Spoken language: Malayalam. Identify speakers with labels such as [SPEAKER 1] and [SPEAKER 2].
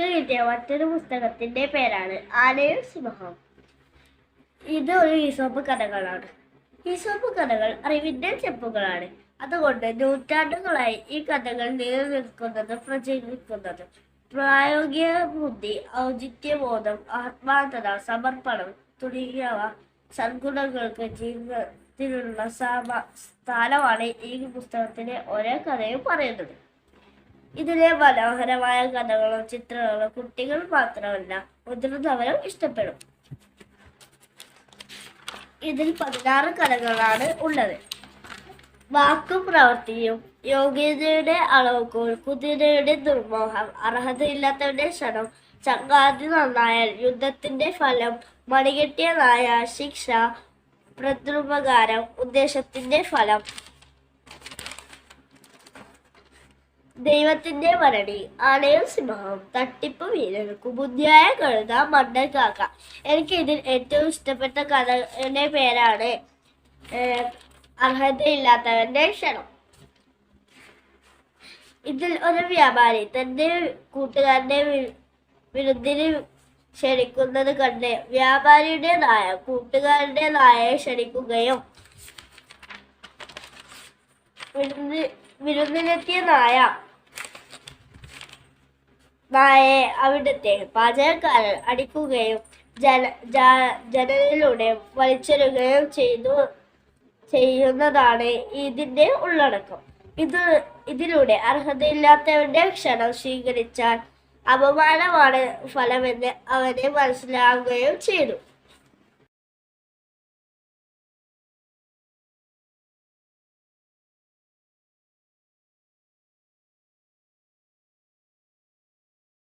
[SPEAKER 1] എഴുതിയ മറ്റൊരു പുസ്തകത്തിന്റെ പേരാണ് ആനയും സിംഹം. ഇത് ഒരു ഈസോപ്പ് കഥകളാണ്. ഈസോപ്പ് കഥകൾ അറിവിന്റെ ചെപ്പുകളാണ്. അതുകൊണ്ട് നൂറ്റാണ്ടുകളായി ഈ കഥകൾ നിലനിൽക്കുന്നതും പ്രചരിക്കുന്നതും. പ്രായോഗിക ബുദ്ധി ഔചിത്യബോധം ആത്മാർത്ഥത സമർപ്പണം തുടങ്ങിയവ സദ്ഗുണങ്ങൾക്ക് ജീവിതത്തിലുള്ള സ്ഥാനമാണ് ഈ പുസ്തകത്തിലെ ഓരോ കഥയും പറയുന്നത്. ഇതിലെ മനോഹരമായ കഥകളും ചിത്രങ്ങളും കുട്ടികൾ മാത്രമല്ല മുതിർന്നവരും ഇഷ്ടപ്പെടും. ഇതിൽ പതിനാറ് കഥകളാണ് ഉള്ളത്. വാക്കും പ്രവൃത്തിയും യോഗ്യതയുടെ അളവുകോൾ കുതിരയുടെ ദുർമോഹം അർഹതയില്ലാത്തവരുടെ ക്ഷണം ചങ്ങാതി നന്നായാൽ യുദ്ധത്തിന്റെ ഫലം മണികെട്ടിയ നായ ശിക്ഷ പ്രത്യുപകാരം ഉദ്ദേശത്തിന്റെ ഫലം ദൈവത്തിന്റെ മരണി ആനയും സിംഹവും തട്ടിപ്പ് വീരൻ ബുദ്ധിയായ കഴുത മണ്ടൻ കാക്ക. എനിക്ക് ഇതിൽ ഏറ്റവും ഇഷ്ടപ്പെട്ട കഥയുടെ പേരാണ് അർഹതയില്ലാത്തവന്റെ ക്ഷണം. ഇതിൽ ഒരു വ്യാപാരി തന്റെ കൂട്ടുകാരന്റെ വിരുദ്ധിന് ക്ഷണിക്കുന്നത് കണ്ട് വ്യാപാരിയുടെ നായ കൂട്ടുകാരുടെ നായയെ ക്ഷണിക്കുകയും വിരുന്നിലെത്തിയ നായ. നായയെ അവിടുത്തെ പാചകക്കാരൻ അടിക്കുകയും ജന ജനലിലൂടെ വലിച്ചെടുക്കുകയും ചെയ്തു ചെയ്യുന്നതാണ് ഇതിന്റെ ഉള്ളടക്കം. ഇത് ഇതിലൂടെ അർഹതയില്ലാത്തവന്റെ ക്ഷണം സ്വീകരിച്ചാൽ അപമാനമാണ് ഫലമെന്ന് അവനെ മനസ്സിലാവുകയും ചെയ്തു.